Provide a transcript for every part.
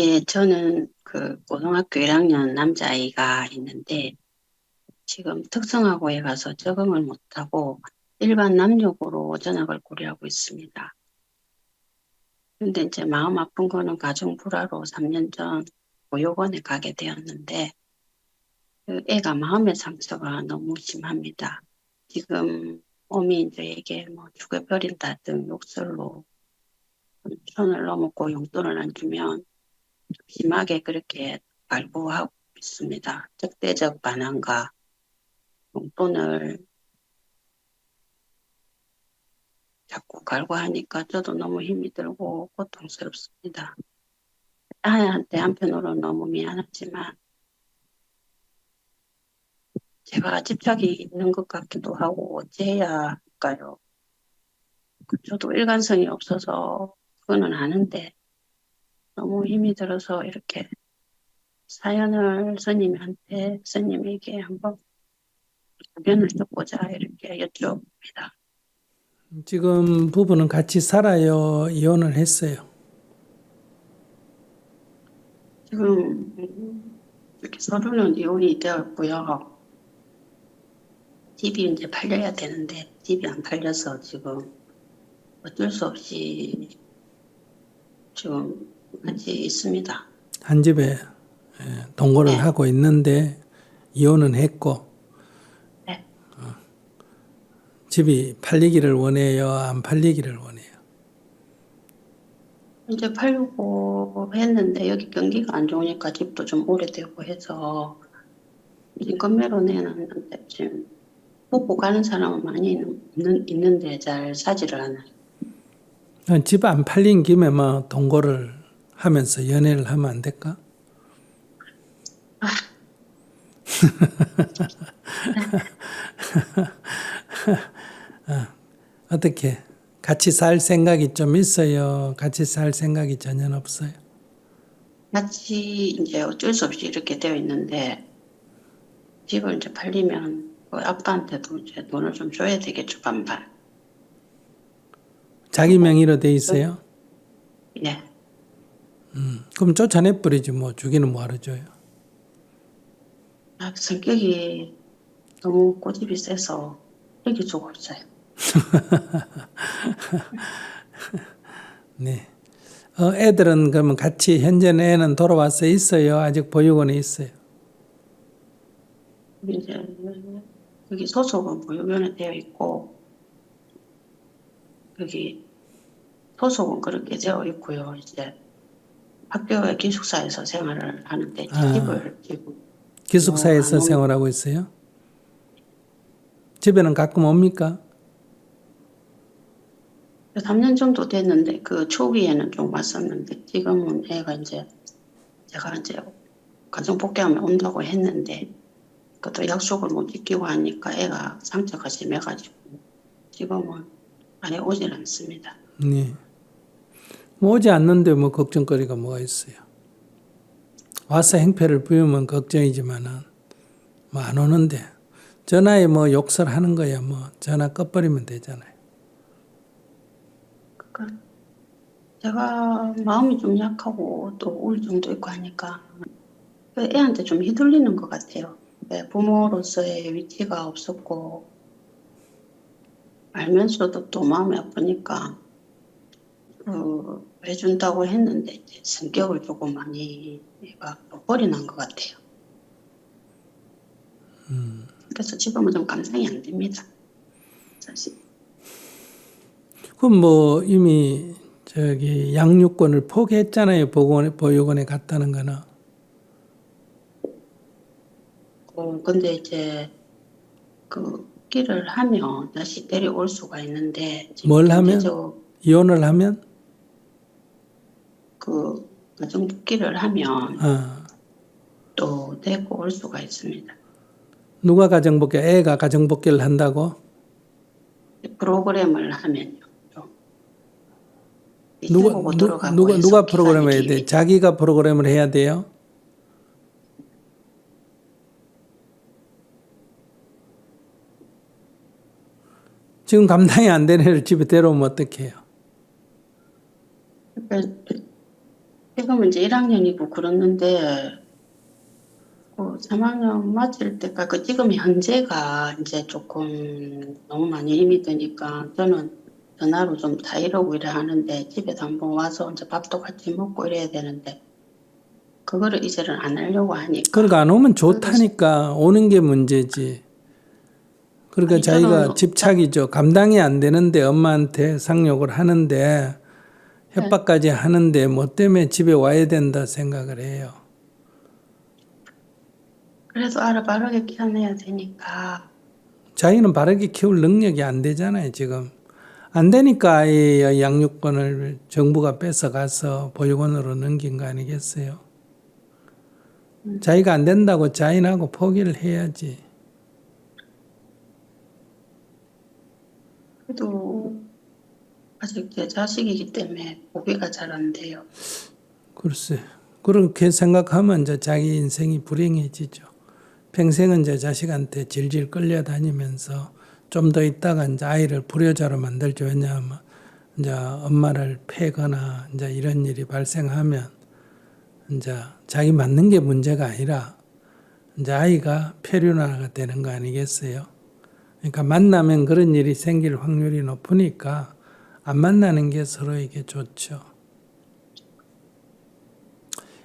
예, 저는 그 고등학교 1학년 남자아이가 있는데 지금 특성화고에 가서 적응을 못하고 일반 남녀고로 전학을 고려하고 있습니다. 근데 이제 마음 아픈 거는 가정 불화로 3년 전 보육원에 가게 되었는데 그 애가 마음의 상처가 너무 심합니다. 지금 어미 저에게 뭐 죽여버린다 등 욕설로 선을 넘었고 용돈을 안 주면 심하게 그렇게 갈구하고 있습니다. 적대적 반항과 용돈을 자꾸 갈구하니까 저도 너무 힘이 들고 고통스럽습니다. 아이한테 한편으로 너무 미안하지만 제가 집착이 있는 것 같기도 하고 어찌해야 할까요? 저도 일관성이 없어서 그거는 아는데 너무 힘이 들어서 이렇게 사연을 스님한테 스님에게 한번 의견을 듣고자 이렇게 여쭤봅니다. 지금 부부는 같이 살아요? 이혼을 했어요? 지금 이렇게 서로는 이혼이 되었고요. 집이 이제 팔려야 되는데 집이 안 팔려서 지금 어쩔 수 없이 지금 같이 있습니다. 한 집에 예, 동거를 네. 하고 있는데 이혼은 했고 네. 어, 집이 팔리기를 원해요? 안 팔리기를 원해요? 이제 팔려고 했는데 여기 경기가 안 좋으니까 집도 좀 오래되고 해서 인건매로 내놨는데 지금 뽑고 가는 사람은 많이 있는, 있는데 잘 사지를 않아요. 집 안 팔린 김에 뭐 동거를 하면서 연애를 하면 안 될까? 어, 어떻게 같이 살 생각이 좀 있어요? 같이 살 생각이 전혀 없어요? 같이 이제 어쩔 수 없이 이렇게 되어 있는데 집을 이제 팔리면 그 아빠한테도 이제 돈을 좀 줘야 되겠죠 반반. 자기 명의로 돼 있어요? 예. 음, 그럼 쫓아내 버리지 뭐 주기는 뭐하러 줘요? 아, 성격이 너무 고집이 세서 이렇게 주고 없어요. 네. 어, 애들은 그러면 같이 현재는 애는 돌아와서 있어요? 아직 보육원에 있어요? 이제 여기 소속은 보육원에 되어 있고 여기 소속은 그렇게 되어 있고요. 이제 학교의 기숙사에서 생활을 하는데 아. 집을 지금 기숙사에서 어, 생활하고 있어요? 집에는 가끔 옵니까? 3년 정도 됐는데 그 초기에는 좀 왔었는데 지금은 애가 이제 제가 이제 가정 복귀하면 온다고 했는데 그것도 약속을 못 지키고 하니까 애가 상처가 심해가지고 지금은 아예 오질 않습니다. 네. 뭐 오지 않는데 뭐 걱정거리가 뭐가 있어요? 와서 행패를 부으면 걱정이지만은 뭐 안 오는데 전화에 뭐 욕설하는 거야 뭐 전화 꺼버리면 되잖아요. 그러니까 제가 마음이 좀 약하고 또 우울증도 있고 하니까 그 애한테 좀 휘둘리는 것 같아요. 네, 부모로서의 위치가 없었고 알면서도 또 마음이 아프니까 그 해준다고 했는데 성격을 조금 많이 얘가 버리 난것 같아요. 그래서 지금은 좀 감당이 안 됩니다. 사실. 그럼 뭐 이미 저기 양육권을 포기했잖아요. 보육원에, 보육원에 갔다는 거는. 어, 근데 이제 그 복귀를 하면 다시 데려올 수가 있는데 뭘 하면? 이혼을 하면 그 가정 복귀를 하면 어, 또 데리고 올 수가 있습니다. 누가 가정복귀, 애가 가정복귀를 한다고? 프로그램을 하면요. 좀. 누가 누, 누가 해서 누가 프로그램을 해야 돼? 자기가 프로그램을 해야 돼요? 지금 감당이 안 되는 애를 집에 데려오면 어떡해요? 그러니까 지금은 이제 1학년이고 그랬는데 그 3학년 맞을 때까지 그 지금 현재가 이제 조금 너무 많이 힘이 드니까 저는 전화로 좀 다 이러고 이래 하는데 집에도 한번 와서 이제 밥도 같이 먹고 이래야 되는데 그거를 이제는 안 하려고 하니까 그러니까 안 오면 좋다니까 오는 게 문제지. 그러니까 아니, 자기가 집착이죠. 감당이 안 되는데 엄마한테 상욕을 하는데 협박까지 하는데 뭐 때문에 집에 와야 된다 생각을 해요. 그래도 알아 바르게 키워내야 되니까 자기는 바르게 키울 능력이 안 되잖아요, 지금. 안 되니까 아이의 양육권을 정부가 뺏어가서 보육원으로 넘긴 거 아니겠어요? 자기가 안 된다고 자인하고 포기를 해야지. 그래도 아직 제 자식이기 때문에 보기가 잘 안 돼요. 글쎄. 그렇게 생각하면 이제 자기 인생이 불행해지죠. 평생은 이제 자식한테 질질 끌려다니면서 좀 더 있다가 이제 아이를 불효자로 만들죠. 왜냐하면 이제 엄마를 패거나 이제 이런 일이 발생하면 이제 자기 맞는 게 문제가 아니라 이제 아이가 폐륜화가 되는 거 아니겠어요? 그러니까 만나면 그런 일이 생길 확률이 높으니까 안 만나는 게 서로에게 좋죠.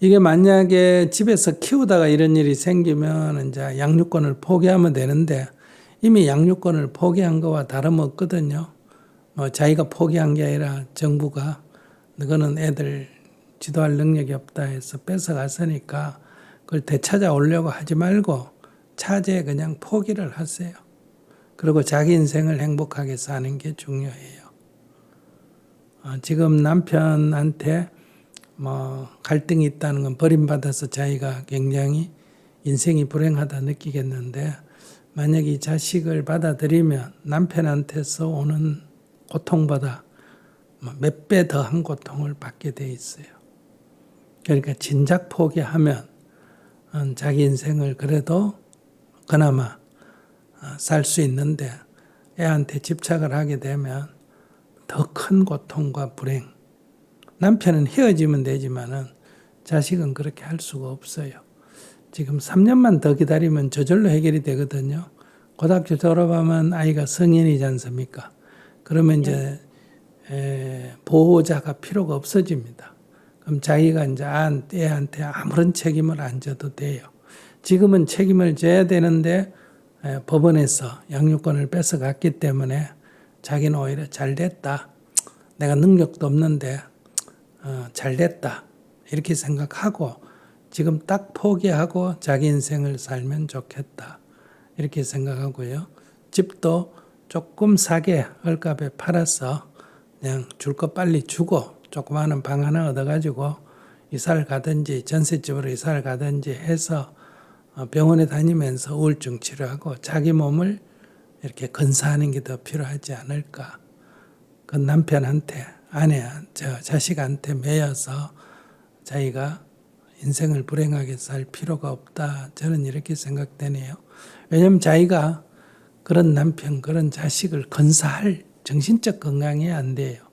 이게 만약에 집에서 키우다가 이런 일이 생기면 이제 양육권을 포기하면 되는데 이미 양육권을 포기한 거와 다름없거든요. 뭐 자기가 포기한 게 아니라 정부가 너는 애들 지도할 능력이 없다 해서 뺏어갔으니까 그걸 되찾아오려고 하지 말고 차제에 그냥 포기를 하세요. 그리고 자기 인생을 행복하게 사는 게 중요해요. 어, 지금 남편한테 뭐 갈등이 있다는 건 버림받아서 자기가 굉장히 인생이 불행하다 느끼겠는데 만약 이 자식을 받아들이면 남편한테서 오는 고통보다 뭐몇배 더 한 고통을 받게 돼 있어요. 그러니까 진작 포기하면 어, 자기 인생을 그래도 그나마 어, 살수 있는데 애한테 집착을 하게 되면 더 큰 고통과 불행. 남편은 헤어지면 되지만은 자식은 그렇게 할 수가 없어요. 지금 3년만 더 기다리면 저절로 해결이 되거든요. 고등학교 졸업하면 아이가 성인이지 않습니까? 그러면 이제 에, 보호자가 필요가 없어집니다. 그럼 자기가 이제 안- 애한테 아무런 책임을 안 져도 돼요. 지금은 책임을 져야 되는데 에, 법원에서 양육권을 뺏어갔기 때문에 자기는 오히려 잘 됐다. 내가 능력도 없는데 어, 잘 됐다. 이렇게 생각하고 지금 딱 포기하고 자기 인생을 살면 좋겠다. 이렇게 생각하고요. 집도 조금 싸게 헐값에 팔아서 그냥 줄 거 빨리 주고 조그마한 방 하나 얻어가지고 이사를 가든지 전셋집으로 이사를 가든지 해서 어, 병원에 다니면서 우울증 치료하고 자기 몸을 이렇게 건사하는 게 더 필요하지 않을까. 그 남편한테 아내, 저 자식한테 매여서 자기가 인생을 불행하게 살 필요가 없다. 저는 이렇게 생각되네요. 왜냐하면 자기가 그런 남편, 그런 자식을 건사할 정신적 건강이 안 돼요.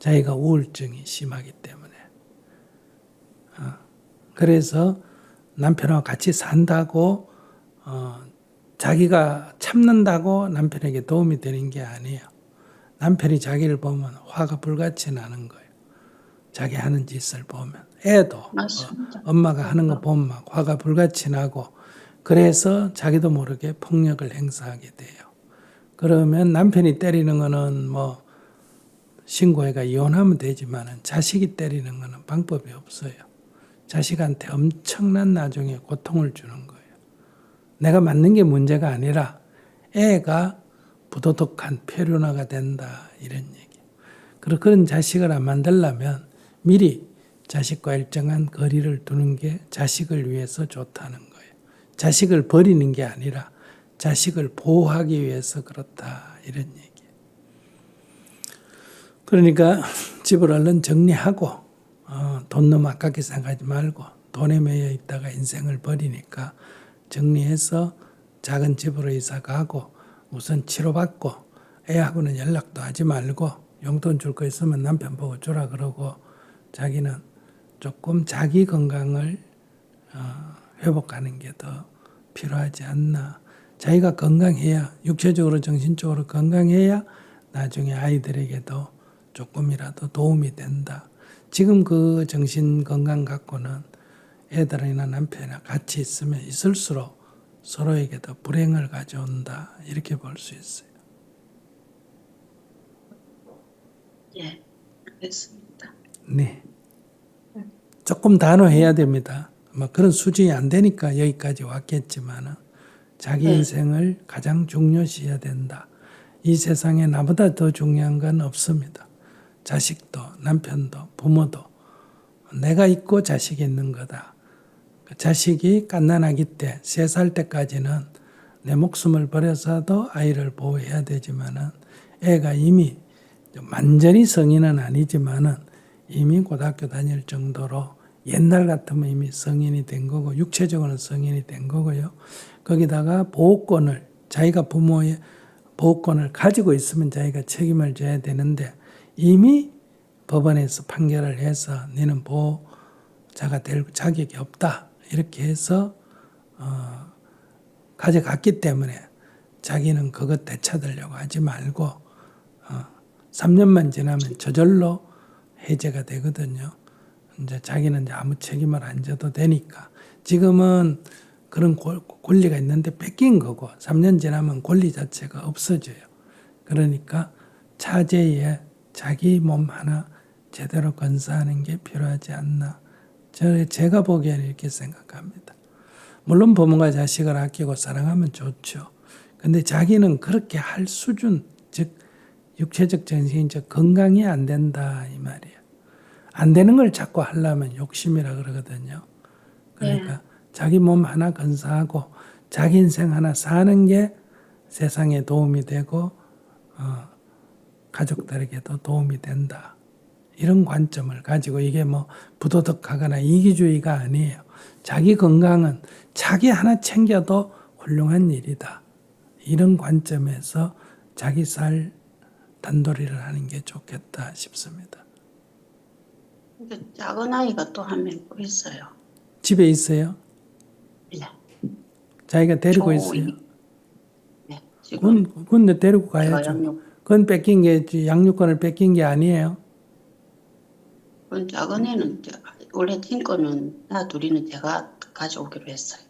자기가 우울증이 심하기 때문에. 어, 그래서 남편하고 같이 산다고 어, 자기가 참는다고 남편에게 도움이 되는 게 아니에요. 남편이 자기를 보면 화가 불같이 나는 거예요. 자기 하는 짓을 보면 애도 맞습니다. 엄마가 하는 거 보면 막 화가 불같이 나고 그래서 자기도 모르게 폭력을 행사하게 돼요. 그러면 남편이 때리는 거는 뭐 신고해가 이혼하면 되지만은 자식이 때리는 거는 방법이 없어요. 자식한테 엄청난 나중에 고통을 주는 거예요. 내가 맞는 게 문제가 아니라 애가 부도덕한 폐륜화가 된다 이런 얘기. 그리고 그런 자식을 안 만들려면 미리 자식과 일정한 거리를 두는 게 자식을 위해서 좋다는 거예요. 자식을 버리는 게 아니라 자식을 보호하기 위해서 그렇다 이런 얘기. 그러니까 집을 얼른 정리하고 어, 돈 너무 아깝게 생각하지 말고 돈에 매여 있다가 인생을 버리니까 정리해서 작은 집으로 이사 가고 우선 치료받고 애하고는 연락도 하지 말고 용돈 줄 거 있으면 남편 보고 주라 그러고 자기는 조금 자기 건강을 어, 회복하는 게 더 필요하지 않나. 자기가 건강해야 육체적으로 정신적으로 건강해야 나중에 아이들에게도 조금이라도 도움이 된다. 지금 그 정신 건강 갖고는 애들이나 남편이나 같이 있으면 있을수록 서로에게도 불행을 가져온다. 이렇게 볼 수 있어요. 예, 알겠습니다. 네. 조금 단호해야 됩니다. 뭐 그런 수준이 안 되니까 여기까지 왔겠지만은 자기 네. 인생을 가장 중요시해야 된다. 이 세상에 나보다 더 중요한 건 없습니다. 자식도 남편도 부모도 내가 있고 자식이 있는 거다. 그 자식이 갓난아기 때 세 살 때까지는 내 목숨을 버려서도 아이를 보호해야 되지만은 애가 이미 완전히 성인은 아니지만은 이미 고등학교 다닐 정도로 옛날 같으면 이미 성인이 된 거고 육체적으로는 성인이 된 거고요. 거기다가 보호권을 자기가 부모의 보호권을 가지고 있으면 자기가 책임을 져야 되는데 이미 법원에서 판결을 해서 너는 보호자가 될 자격이 없다 이렇게 해서 어, 가져갔기 때문에 자기는 그것 되찾으려고 하지 말고 어, 3년만 지나면 저절로 해제가 되거든요. 이제 자기는 이제 아무 책임을 안 져도 되니까 지금은 그런 권- 권리가 있는데 뺏긴 거고 3년 지나면 권리 자체가 없어져요. 그러니까 차제에 자기 몸 하나 제대로 건사하는 게 필요하지 않나. 저 제가 보기에는 이렇게 생각합니다. 물론 부모가 자식을 아끼고 사랑하면 좋죠. 근데 자기는 그렇게 할 수준, 즉 육체적 정신적 건강이 안 된다 이 말이에요. 안 되는 걸 자꾸 하려면 욕심이라 그러거든요. 그러니까 자기 몸 하나 건사하고 자기 인생 하나 사는 게 세상에 도움이 되고 어, 가족들에게도 도움이 된다. 이런 관점을 가지고 이게 뭐 부도덕하거나 이기주의가 아니에요. 자기 건강은 자기 하나 챙겨도 훌륭한 일이다. 이런 관점에서 자기 살 단도리를 하는 게 좋겠다 싶습니다. 작은 아이가 또 한명또 있어요. 집에 있어요? 예. 자기가 데리고 저 있어요? 이- 네, 지금 그건, 그건 데리고 가야죠. 양육, 그건 뺏긴 게 양육권을 뺏긴 게 아니에요. 그 작은 애는 원래 친거는 나 둘이는 제가 가져오기로 했어요.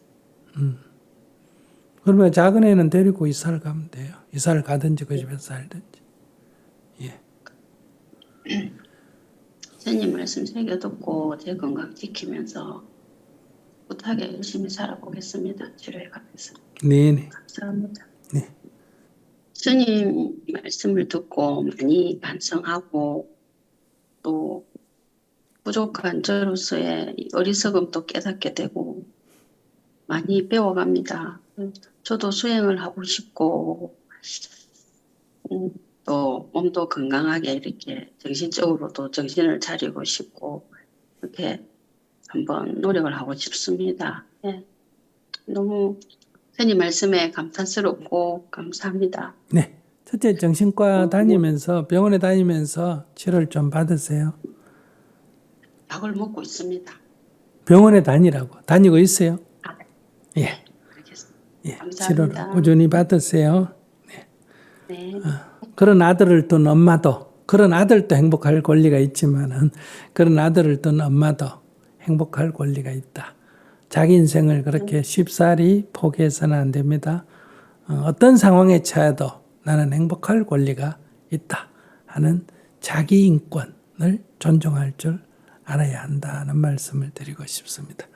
그러면 작은 애는 데리고 이사를 가면 돼요. 이사를 가든지 그 집에서 살든지. 예. 선생님 말씀 새겨 듣고 제 건강 지키면서 못하게 열심히 살아보겠습니다. 치료해 가면서. 네네. 감사합니다. 네. 스님 말씀을 듣고 많이 반성하고 또 부족한 저로서의 어리석음도 깨닫게 되고 많이 배워갑니다. 저도 수행을 하고 싶고 음, 또 몸도 건강하게 이렇게 정신적으로도 정신을 차리고 싶고 이렇게 한번 노력을 하고 싶습니다. 예. 너무 스님 말씀에 감탄스럽고 감사합니다. 네. 첫째 정신과 다니면서 병원에 다니면서 치료를 좀 받으세요. 약을 먹고 있습니다. 병원에 다니라고. 다니고 있어요? 아, 예. 알겠습니다. 예. 감사합니다. 치료를 꾸준히 받으세요. 네. 그런 아들을 둔 엄마도 그런 아들도 행복할 권리가 있지만은 그런 아들을 둔 엄마도 행복할 권리가 있다. 자기 인생을 그렇게 쉽사리 포기해서는 안 됩니다. 어, 어떤 상황에 처해도 나는 행복할 권리가 있다 하는 자기 인권을 존중할 줄 알아야 한다는 말씀을 드리고 싶습니다.